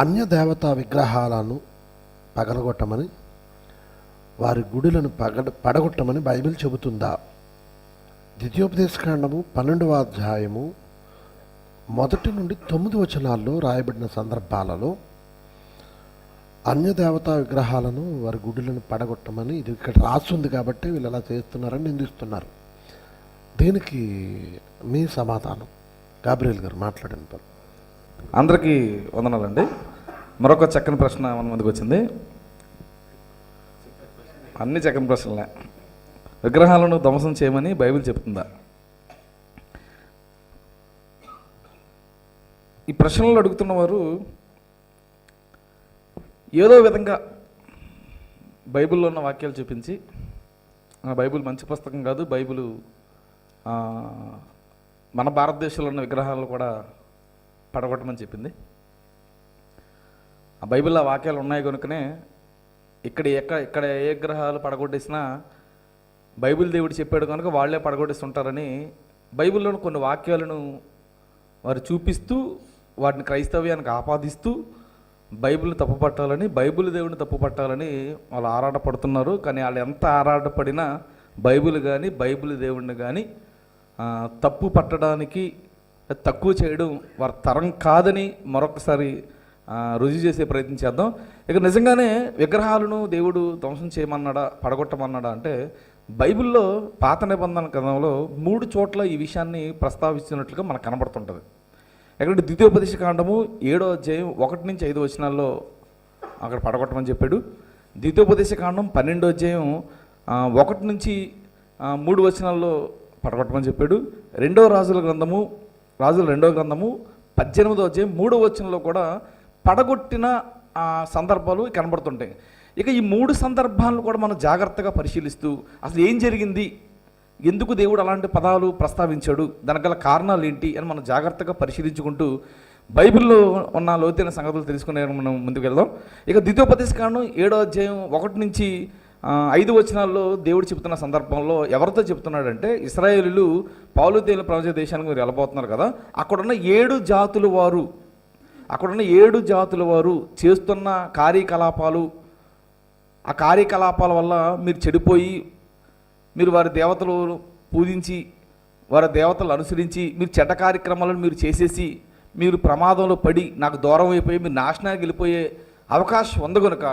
అన్య దేవతా విగ్రహాలను పగలగొట్టమని వారి గుడులను పగడ పడగొట్టమని బైబిల్ చెబుతుందా? ద్వితీయోపదేశకాండము పన్నెండవ అధ్యాయము మొదటి నుండి తొమ్మిది వచనాల్లో రాయబడిన సందర్భాలలో అన్య దేవతా విగ్రహాలను వారి గుడులను పడగొట్టమని ఇది ఇక్కడ రాస్తుంది కాబట్టి వీళ్ళు అలా చేస్తున్నారని నిందిస్తున్నారు. దీనికి మీ సమాధానం. గాబ్రియల్ గారు మాట్లాడండి అందరికీ వందనాలండి. మరొక చక్కని ప్రశ్న మన ముందుకు వచ్చింది. అన్ని చక్కని ప్రశ్నలే. విగ్రహాలను ధ్వంసం చేయమని బైబిల్ చెప్తుందా? ఈ ప్రశ్నలు అడుగుతున్న వారు ఏదో విధంగా బైబిల్లో ఉన్న వాక్యాలు చూపించి ఆ బైబిల్ మంచి పుస్తకం కాదు బైబిల్ మన భారతదేశంలో ఉన్న విగ్రహాలు కూడా పడగొట్టమని చెప్పింది. ఆ బైబిల్లో ఆ వాక్యాలు ఉన్నాయి కనుకనే ఇక్కడ ఎక్కడ ఇక్కడ ఏ గ్రహాలు పడగొట్టేసినా బైబిల్ దేవుడు చెప్పాడు కనుక వాళ్ళే పడగొట్టేస్తుంటారని బైబిల్లోని కొన్ని వాక్యాలను వారు చూపిస్తూ వాటిని క్రైస్తవ్యానికి ఆపాదిస్తూ బైబిల్ని తప్పు పట్టాలని బైబిల్ దేవుడిని తప్పు పట్టాలని వాళ్ళు ఆరాటపడుతున్నారు. కానీ వాళ్ళు ఎంత ఆరాటపడినా బైబిల్ కానీ బైబిల్ దేవుడిని కానీ తప్పు పట్టడానికి తక్కువ చేయడం వారి తరం కాదని మరొకసారి రుజువు చేసే ప్రయత్నం చేద్దాం. ఇక నిజంగానే విగ్రహాలను దేవుడు ధ్వంసం చేయమన్నాడా పడగొట్టమన్నాడా అంటే బైబిల్లో పాత నిబంధన గ్రంథంలో మూడు చోట్ల ఈ విషయాన్ని ప్రస్తావిస్తున్నట్లుగా మనకు కనబడుతుంటుంది. ఎక్కడ ద్వితీయోపదేశ కాండము ఏడో అధ్యాయం ఒకటి నుంచి ఐదు వచనాల్లో అక్కడ పడగొట్టమని చెప్పాడు. ద్వితీయోపదేశ కాండం పన్నెండో అధ్యాయం ఒకటి నుంచి మూడు వచనాల్లో పడగొట్టమని చెప్పాడు. రెండో రాజుల గ్రంథము రాజుల రెండో గ్రంథము పద్దెనిమిదో అధ్యాయం మూడో వచనంలో కూడా పడగొట్టిన ఆ, సందర్భాలు కనబడుతుంటాయి. ఇక ఈ మూడు సందర్భాలను కూడా మనం జాగ్రత్తగా పరిశీలిస్తూ అసలు ఏం జరిగింది? ఎందుకు దేవుడు అలాంటి పదాలు ప్రస్తావించాడు? దానికి గల కారణాలు ఏంటి అని మనం జాగ్రత్తగా పరిశీలించుకుంటూ బైబిల్లో ఉన్న లోతైన సంగతులు తెలుసుకునే మనం ముందుకు వెళ్దాం. ఇక ద్వితీయోపదేశ కాండం ఏడో అధ్యాయం ఒకటి నుంచి ఐదు వచనాల్లో దేవుడు చెప్తున్న సందర్భంలో ఎవరితో చెప్తున్నాడంటే ఇస్రాయేలీలు పాలుతేల ప్రపంచ దేశానికి మీరు వెళ్ళబోతున్నారు కదా అక్కడున్న ఏడు జాతుల వారు అక్కడున్న ఏడు జాతుల వారు చేస్తున్న కార్యకలాపాలు ఆ కార్యకలాపాల వల్ల మీరు చెడిపోయి మీరు వారి దేవతలు పూజించి వారి దేవతలు అనుసరించి మీరు చెడ్డ కార్యక్రమాలను మీరు చేసేసి మీరు ప్రమాదంలో పడి నాకు దూరం అయిపోయి మీరు నాశనానికి వెళ్ళిపోయే అవకాశం ఉంది కనుక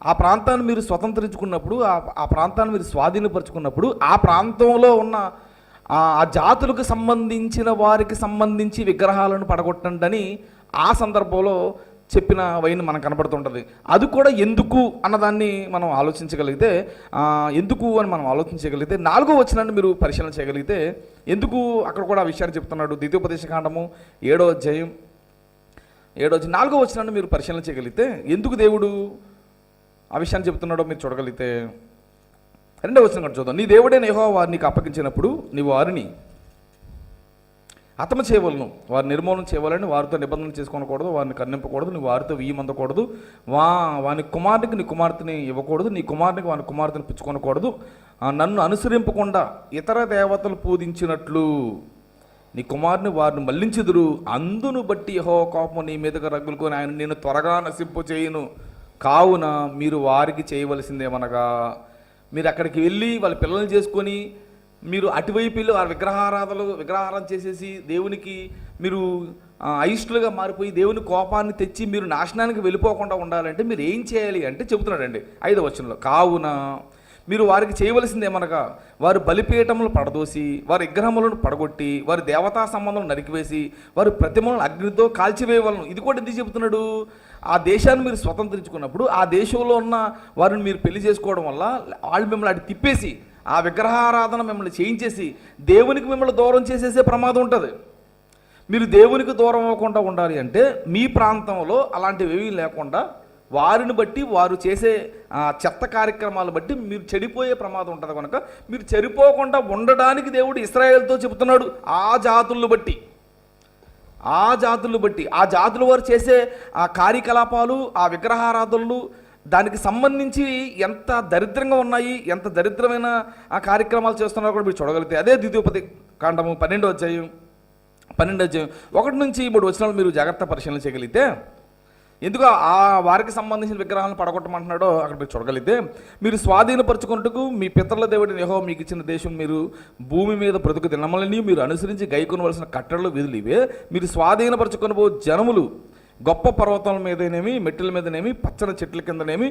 ఆ ప్రాంతాన్ని మీరు స్వతంత్రించుకున్నప్పుడు ఆ ఆ ప్రాంతాన్ని మీరు స్వాధీనపరుచుకున్నప్పుడు ఆ ప్రాంతంలో ఉన్న ఆ జాతులకు సంబంధించిన వారికి సంబంధించి విగ్రహాలను పడగొట్టండి అని ఆ సందర్భంలో చెప్పిన వైన్ మనకు కనబడుతుంటుంది అది కూడా ఎందుకు అన్నదాన్ని మనం ఆలోచించగలిగితే ఎందుకు అని మనం ఆలోచించగలిగితే నాలుగో వచనాన్ని మీరు పరిశీలన చేయగలిగితే ఎందుకు అక్కడ కూడా ఆ విషయాన్ని చెప్తున్నాడు ద్వితీయోపదేశకాండము ఏడో అధ్యాయం ఏడో నాలుగో వచనాన్ని మీరు పరిశీలన చేయగలిగితే ఎందుకు దేవుడు ఆ విషయాన్ని చెప్తున్నాడో మీరు చూడగలిగితే రెండో వచ్చిన కూడా చూద్దాం. నీ దేవుడే నేహో వారిని నీకు అప్పగించినప్పుడు నీవు వారిని అతమ చేయవలను. వారి నిర్మూలన చేయవాలని వారితో నిబంధన చేసుకోనకూడదు వారిని కన్నింపకూడదు నీ వారితో వీయమందకూడదు. వా వాని కుమారునికి నీ కుమార్తెని ఇవ్వకూడదు నీ కుమారునికి వాని కుమార్తెని పుచ్చుకోనకూడదు. ఆ, నన్ను అనుసరింపకుండా ఇతర దేవతలు పూజించినట్లు నీ కుమారుని వారిని మళ్ళించుదురు అందును బట్టి యహో కోపం నీ మీదగా రగులుకొని ఆయన నేను త్వరగా నశింపు చేయను కావున మీరు వారికి చేయవలసిందేమనగా మీరు అక్కడికి వెళ్ళి వాళ్ళ పిల్లల్ని చేసుకొని మీరు అటువైపు వెళ్ళి వారి విగ్రహారాధనలు విగ్రహారం చేసేసి దేవునికి మీరు అయిష్టులుగా మారిపోయి దేవుని కోపాన్ని తెచ్చి మీరు నాశనానికి వెళ్ళిపోకుండా ఉండాలంటే మీరు ఏం చేయాలి అంటే చెబుతున్నాడండి ఐదవ వచనంలో. కావున మీరు వారికి చేయవలసింది ఏమనగా వారు బలిపీఠములు పడదోసి వారి విగ్రహములను పడగొట్టి వారి దేవతా సంబంధం నరికివేసి వారి ప్రతిమలను అగ్నితో కాల్చివేయవలను. ఇది కూడా ఎందుకు చెబుతున్నాడు? ఆ దేశాన్ని మీరు స్వతంత్రించుకున్నప్పుడు ఆ దేశంలో ఉన్న వారిని మీరు పెళ్ళి చేసుకోవడం వల్ల వాళ్ళు మిమ్మల్ని అటు తిప్పేసి ఆ విగ్రహారాధన మిమ్మల్ని చేయించేసి దేవునికి మిమ్మల్ని దూరం చేసేసే ప్రమాదం ఉంటుంది. మీరు దేవునికి దూరం అవ్వకుండా ఉండాలి అంటే మీ ప్రాంతంలో అలాంటివి లేకుండా వారిని బట్టి వారు చేసే చెత్త కార్యక్రమాలు బట్టి మీరు చెడిపోయే ప్రమాదం ఉంటుంది కనుక మీరు చెడిపోకుండా ఉండడానికి దేవుడు ఇస్రాయేల్తో చెబుతున్నాడు ఆ జాతులను బట్టి. ఆ జాతులు బట్టి ఆ జాతుల వారు చేసే ఆ కార్యకలాపాలు ఆ విగ్రహారాధనలు దానికి సంబంధించి ఎంత దరిద్రంగా ఉన్నాయి ఎంత దరిద్రమైన ఆ కార్యక్రమాలు చేస్తున్నారో కూడా మీరు చూడగలిగితే అదే ద్వితీయోపతి కాండము పన్నెండో అధ్యాయం పన్నెండు అధ్యాయం ఒకటి నుంచి మూడు వచనాలు మీరు జాగ్రత్త పరిశీలన చేయగలిగితే ఎందుకు ఆ వారికి సంబంధించిన విగ్రహాలను పడగొట్టమంటున్నాడో అక్కడ మీరు చూడగలిగితే మీరు స్వాధీనపరచుకుంటూ మీ పితరుల దేవుడిని యహో మీకు ఇచ్చిన దేశం మీరు భూమి మీద బ్రతుకు తినమలని మీరు అనుసరించి గైకొనవలసిన కట్టడలు విధులు ఇవే. మీరు స్వాధీనపరచుకొని జనములు గొప్ప పర్వతాల మీదనేమి మెట్టెల మీదనేమి పచ్చని చెట్ల కిందనేమి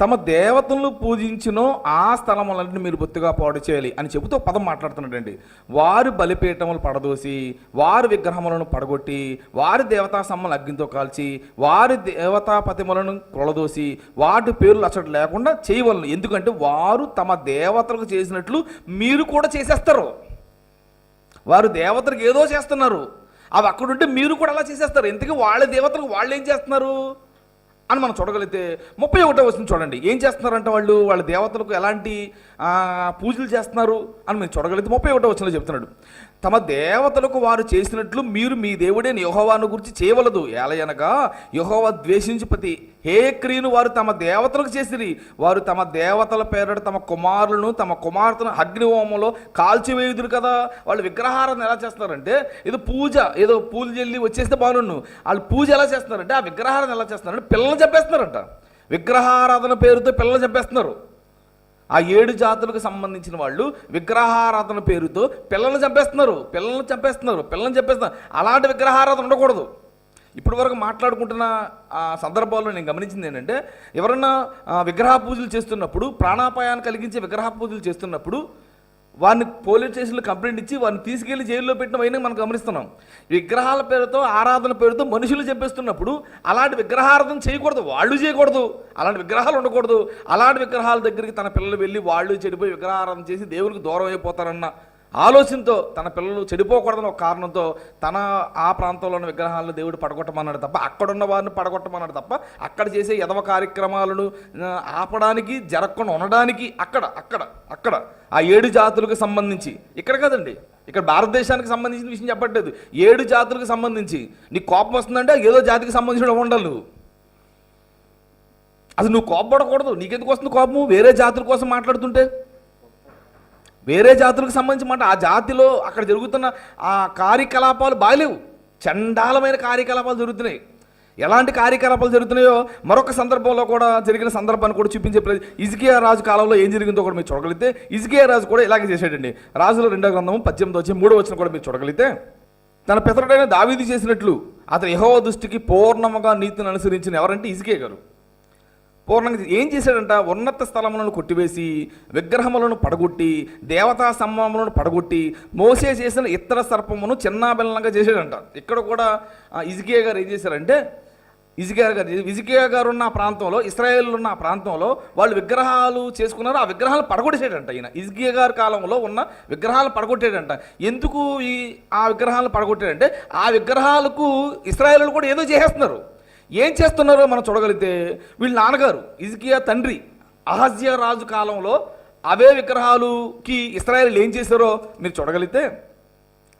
తమ దేవతలను పూజించినో ఆ స్థలములన్నీ మీరు బొత్తుగా పాడు చేయాలి అని చెబుతూ పదం మాట్లాడుతున్నాడండి వారు బలిపీఠములు పడదోసి వారి విగ్రహములను పడగొట్టి వారి దేవతా సమ్మలు అగ్నితో కాల్చి వారి దేవతా పతిమలను కొలదోసి వాటి పేర్లు అసలు లేకుండా చేయవలను. ఎందుకంటే వారు తమ దేవతలకు చేసినట్లు మీరు కూడా చేసేస్తారు. వారు దేవతలకు ఏదో చేస్తున్నారు. అవి అక్కడుంటే మీరు కూడా అలా చేసేస్తారు. ఎందుకు? వాళ్ళ దేవతలకు వాళ్ళు ఏం చేస్తున్నారు? అని మనం చూడగలిగితే ముప్పై ఒకటో వస్తుంది చూడండి. ఏం చేస్తున్నారంటే వాళ్ళు? వాళ్ళ దేవతలకు ఎలాంటి పూజలు చేస్తున్నారు? అని మనం చూడగలిగితే ముప్పై ఒకటో వచ్చిన చెప్తున్నాడు. తమ దేవతలకు వారు చేసినట్లు మీరు మీ దేవుడైన యహోవాను గురించి చేయవలదు. ఎలయనగా యహోవా ద్వేషించి ప్రతి హే క్రియను వారు తమ దేవతలకు చేసిరి. వారు తమ దేవతల పేరట తమ కుమారులను తమ కుమార్తెను అగ్నిహోమంలో కాల్చివేయుదురు కదా. వాళ్ళు విగ్రహారాధన ఎలా చేస్తున్నారంటే ఏదో పూజ ఏదో పూజ చెల్లి వచ్చేస్తే బాగున్నాను వాళ్ళు పూజ ఎలా చేస్తున్నారంటే ఆ విగ్రహారాధన ఎలా చేస్తున్నారంటే పిల్లలు చంపేస్తున్నారంట. విగ్రహారాధన పేరుతో పిల్లలు చంపేస్తున్నారు. ఆ ఏడు జాతులకు సంబంధించిన వాళ్ళు విగ్రహారాధన పేరుతో పిల్లల్ని చంపేస్తున్నారు పిల్లల్ని చంపేస్తున్నారు పిల్లల్ని చంపేస్తున్నారు. అలాంటి విగ్రహారాధన ఉండకూడదు. ఇప్పటి వరకు మాట్లాడుకుంటున్న ఆ సందర్భాల్లో నేను గమనించింది ఏంటంటే ఎవరన్నా విగ్రహ పూజలు చేస్తున్నప్పుడు ప్రాణాపాయాన్ని కలిగించే విగ్రహ పూజలు చేస్తున్నప్పుడు వారిని పోలీస్ స్టేషన్లో కంప్లైంట్ ఇచ్చి వారిని తీసుకెళ్ళి జైల్లో పెట్టిన అయినా మనం గమనిస్తున్నాం. విగ్రహాల పేరుతో ఆరాధన పేరుతో మనుషులు చెప్పేస్తున్నప్పుడు అలాంటి విగ్రహారాధన చేయకూడదు వాళ్ళు చేయకూడదు. అలాంటి విగ్రహాలు ఉండకూడదు. అలాంటి విగ్రహాల దగ్గరికి తన పిల్లలు వెళ్ళి వాళ్ళు చెడిపోయి విగ్రహారాధన చేసి దేవునికి దూరం అయిపోతారన్న ఆలోచనతో తన పిల్లలు చెడిపోకూడదని ఒక కారణంతో తన ఆ ప్రాంతంలో ఉన్న విగ్రహాలను దేవుడు పడగొట్టమన్నాడు తప్ప అక్కడున్న వారిని పడగొట్టమన్నాడు తప్ప అక్కడ చేసే యదవ కార్యక్రమాలను ఆపడానికి జరగకుండా ఉండడానికి అక్కడ అక్కడ అక్కడ ఆ ఏడు జాతులకు సంబంధించి ఇక్కడ కదండి ఇక్కడ భారతదేశానికి సంబంధించిన విషయం చెప్పట్లేదు. ఏడు జాతులకు సంబంధించి నీ కోపం వస్తుందంటే ఏదో జాతికి సంబంధించిన ఉండాలి అసలు నువ్వు కోపపడకూడదు నీకెందుకు వస్తుంది కోపము? వేరే జాతుల కోసం మాట్లాడుతుంటే. వేరే జాతులకు సంబంధించి మాట ఆ జాతిలో అక్కడ జరుగుతున్న ఆ కార్యకలాపాలు బాగాలేవు. చండాలమైన కార్యకలాపాలు జరుగుతున్నాయి. ఎలాంటి కార్యకలాపాలు జరుగుతున్నాయో మరొక సందర్భంలో కూడా జరిగిన సందర్భాన్ని కూడా చూపించే ప్రయత్నం ఇజ్కియా రాజు కాలంలో ఏం జరిగిందో కూడా మీరు చూడగలిగితే ఇజ్కియా రాజు కూడా ఇలాగే చేశాడండి. రాజుల రెండో గ్రంథము పద్దెనిమిది వచ్చి మూడో వచ్చిన కూడా మీరు చూడగలిగితే తన పితరుడైన దావీది చేసినట్లు అతను యహో దృష్టికి పూర్ణముగా నీతిని అనుసరించిన ఎవరంటే ఇజ్కియా గారు. పూర్ణంగా ఏం చేశాడంట? ఉన్నత స్థలములను కొట్టివేసి విగ్రహములను పడగొట్టి దేవతా స్తంభములను పడగొట్టి మోసే చేసిన ఇతర సర్పమును చిన్నాభిన్నంగా చేశాడంట. ఇక్కడ కూడా ఆ, ఇజికియా గారు ఏం చేశారంటే ఇజికియా గారు ఇజికియా గారు ఉన్న ప్రాంతంలో ఇస్రాయేల్ ఉన్న ప్రాంతంలో వాళ్ళు విగ్రహాలు చేసుకున్నారు. ఆ విగ్రహాలు పడగొట్టేసాడంట ఈయన. ఇజికియా గారి కాలంలో ఉన్న విగ్రహాలు పడగొట్టాడంట ఎందుకు ఈ ఆ విగ్రహాలను పడగొట్టాడంటే ఆ విగ్రహాలకు ఇస్రాయేల్ కూడా ఏదో చేసేస్తున్నారు. ఏం చేస్తున్నారో మనం చూడగలిగితే వీళ్ళ నాన్నగారు ఇజికియా తండ్రి అహజ్య రాజు కాలంలో అవే విగ్రహాలుకి ఇస్రాయల్ ఏం చేశారో మీరు చూడగలిగితే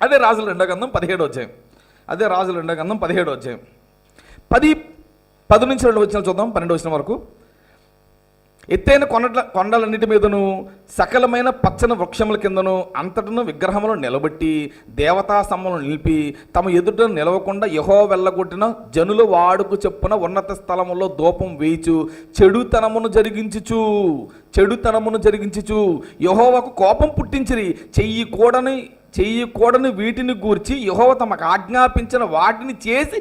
అదే రాజుల రెండో గంధం పదిహేడు అధ్యాయం. అదే రాజుల రెండో గంధం పదిహేడు అధ్యాయం. పది పది నుంచి రెండు వచ్చిన చూద్దాం పన్నెండు వచ్చిన వరకు. ఎత్తైన కొండల కొండలన్నిటి మీదను సకలమైన పచ్చని వృక్షముల కిందను అంతటను విగ్రహములను నిలబెట్టి దేవతా స్తంభములను నిలిపి తమ ఎదుట నిలవకుండా యహో వెళ్ళగొట్టిన జనుల వాడుకు చెప్పున ఉన్నత స్థలములో దూపం వేయిచు చెడుతనమును జరిగించుచు చెడుతనమును జరిగించుచు యహోవకు కోపం పుట్టించిరి. చెయ్యి కూడని చెయ్యి కూడని వీటిని గూర్చి యహోవ తమకు ఆజ్ఞాపించిన వాటిని చేసి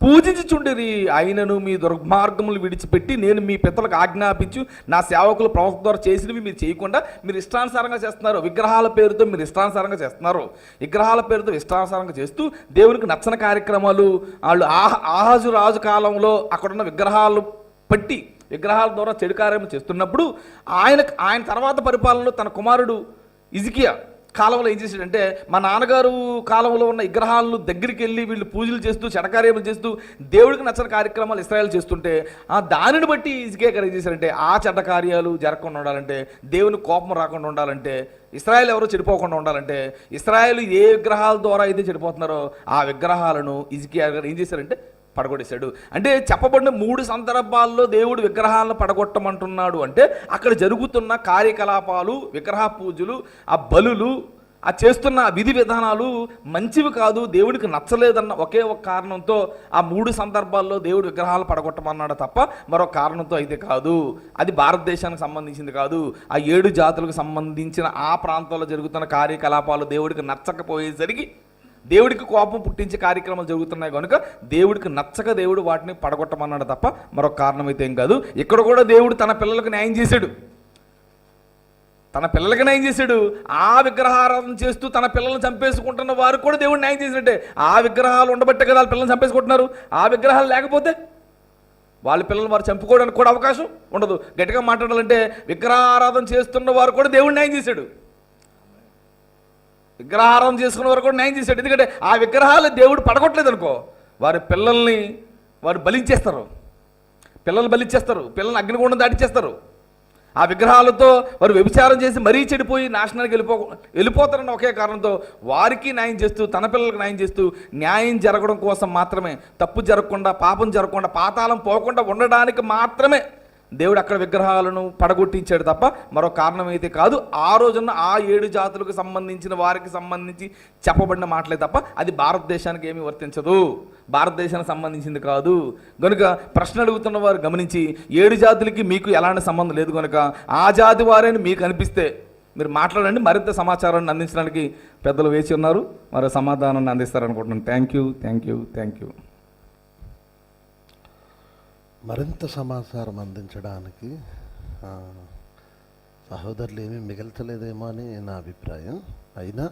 పూజించుచుండిరి. అయినను మీ దుర్మార్గములు విడిచిపెట్టి నేను మీ పితలకు ఆజ్ఞాపించు. నా సేవకులు ప్రవక్త ద్వారా చేసినవి మీరు చేయకుండా మీరు ఇష్టానుసారంగా చేస్తున్నారు. విగ్రహాల పేరుతో మీరు ఇష్టానుసారంగా చేస్తున్నారు. విగ్రహాల పేరుతో ఇష్టానుసారంగా చేస్తూ దేవునికి నచ్చని కార్యక్రమాలు వాళ్ళు ఆహ ఆహాజు రాజు కాలంలో అక్కడున్న విగ్రహాలు పట్టి విగ్రహాల ద్వారా చెడు కార్యము చేస్తున్నప్పుడు ఆయన ఆయన తర్వాత పరిపాలనలో తన కుమారుడు ఇజికియా కాలంలో ఏం చేశాడంటే మా నాన్నగారు కాలంలో ఉన్న విగ్రహాలను దగ్గరికి వెళ్ళి వీళ్ళు పూజలు చేస్తూ చెడకార్యములు చేస్తూ దేవుడికి నచ్చని కార్యక్రమాలు ఇస్రాయల్ చేస్తుంటే ఆ దానిని బట్టి ఈజీగా గారు ఏం చేశారంటే ఆ చెడ్డ కార్యాలు జరగకుండా ఉండాలంటే దేవుని కోపం రాకుండా ఉండాలంటే ఇస్రాయల్ ఎవరు చెడిపోకుండా ఉండాలంటే ఇస్రాయల్ ఏ విగ్రహాల ద్వారా అయితే చెడిపోతున్నారో ఆ విగ్రహాలను ఇజికియా గారు ఏం చేశారంటే పడగొట్టేశాడు. అంటే చెప్పబడిన మూడు సందర్భాల్లో దేవుడు విగ్రహాలను పడగొట్టమంటున్నాడు అంటే అక్కడ జరుగుతున్న కార్యకలాపాలు విగ్రహ పూజలు ఆ బలులు ఆ చేస్తున్న విధి విధానాలు మంచివి కాదు దేవుడికి నచ్చలేదన్న ఒకే ఒక కారణంతో ఆ మూడు సందర్భాల్లో దేవుడు విగ్రహాలు పడగొట్టమన్నాడు తప్ప మరో కారణంతో అయితే కాదు. అది భారతదేశానికి సంబంధించింది కాదు. ఆ ఏడు జాతులకు సంబంధించిన ఆ ప్రాంతంలో జరుగుతున్న కార్యకలాపాలు దేవుడికి నచ్చకపోయేసరికి దేవుడికి కోపం పుట్టించే కార్యక్రమాలు జరుగుతున్నాయి కనుక దేవుడికి నచ్చక దేవుడు వాటిని పడగొట్టమన్నాడు తప్ప మరొక కారణం అయితే ఏం కాదు. ఇక్కడ కూడా దేవుడు తన పిల్లలకు న్యాయం చేశాడు. తన పిల్లలకి న్యాయం చేశాడు. ఆ విగ్రహారాధన చేస్తూ తన పిల్లల్ని చంపేసుకుంటున్న వారు కూడా దేవుడు న్యాయం చేసినట్టే. ఆ విగ్రహాలు ఉండబట్టే కదా వాళ్ళ పిల్లల్ని చంపేసుకుంటున్నారు. ఆ విగ్రహాలు లేకపోతే వాళ్ళ పిల్లలు వారు చంపుకోవడానికి కూడా అవకాశం ఉండదు. గట్టిగా మాట్లాడాలంటే విగ్రహారాధన చేస్తున్న వారు కూడా దేవుడు న్యాయం చేశాడు. విగ్రహారం చేసుకున్న వారు కూడా న్యాయం చేశాడు. ఎందుకంటే ఆ విగ్రహాలు దేవుడు పడగొట్టలేదు అనుకో. వారి పిల్లల్ని వారు బలించేస్తారు. పిల్లల్ని బలిచ్చేస్తారు. పిల్లల్ని అగ్నిగుండం దాటిచ్చేస్తారు. ఆ విగ్రహాలతో వారు వ్యభిచారం చేసి మరీ చెడిపోయి నాశనానికి వెళ్ళిపో వెళ్ళిపోతారన్న ఒకే కారణంతో వారికి న్యాయం చేస్తూ తన పిల్లలకు న్యాయం చేస్తూ న్యాయం జరగడం కోసం మాత్రమే. తప్పు జరగకుండా పాపం జరగకుండా పాతాళం పోకుండా ఉండడానికి మాత్రమే దేవుడు అక్కడ విగ్రహాలను పడగొట్టించాడు తప్ప మరో కారణం అయితే కాదు. ఆ రోజున ఆ ఏడు జాతులకు సంబంధించిన వారికి సంబంధించి చెప్పబడిన మాటలే తప్ప అది భారతదేశానికి ఏమీ వర్తించదు. భారతదేశానికి సంబంధించింది కాదు. కనుక ప్రశ్న అడుగుతున్న వారు గమనించి ఏడు జాతులకి మీకు ఎలాంటి సంబంధం లేదు కనుక ఆ జాతి వారని మీకు అనిపిస్తే మీరు మాట్లాడండి. మరింత సమాచారాన్ని అందించడానికి పెద్దలు వేచి ఉన్నారు. మరో సమాధానాన్ని అందిస్తారనుకుంటున్నాను. Thank you thank you thank you మరింత సమాచారం అందించడానికి సహోదరులు ఏమీ మిగల్చలేదేమో అని నా అభిప్రాయం. అయినా